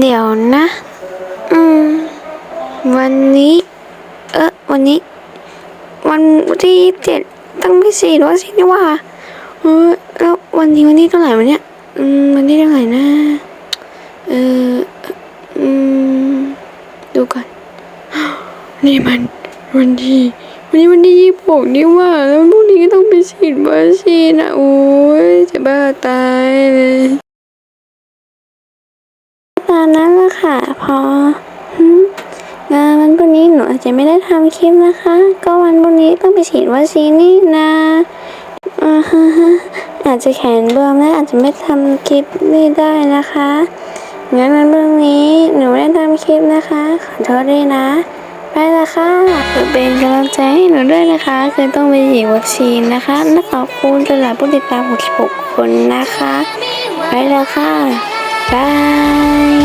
เดี๋ยวนะ อืม วันนี้ เออวันนี้ วันที่เจ็ดต้องไปฉีดวัคซีนนี่ว่าเออแล้ววันนี้วันที่เท่าไหร่วันเนี้ย อืม วันที่เท่าไหร่นะ เออ อืม ดูก่อนนี่มันวันที่วันนี้วันที่ยี่สิบหกนี่ว่า แล้วพรุ่งนี้ก็ต้องไปฉีดวัคซีนอะ โอ้ยจะบ้าตายเลยามนั้นละค่ะพองานวันพรุ่งนี้หนูอาจจะไม่ได้ทำคลิปนะคะ ก็วันพรุ่งนี้ต้องไปฉีดวัคซีนนี่นะอาฮะอาจจะแขนบวมและอาจจะไม่ทำคลิปนี่ได้นะคะงั้นวันพรุ่งนี้หนูไม่ได้ทำคลิปนะคะ ขอโทษด้วยนะไปละค่ะเป็นกำลังใจให้หนูด้วยนะคะ คือต้องไปฉีดวัคซีนนะคะและขอบคุณสำหรับผู้ติดตาม 66 คนนะคะไปล้วค่ะบาย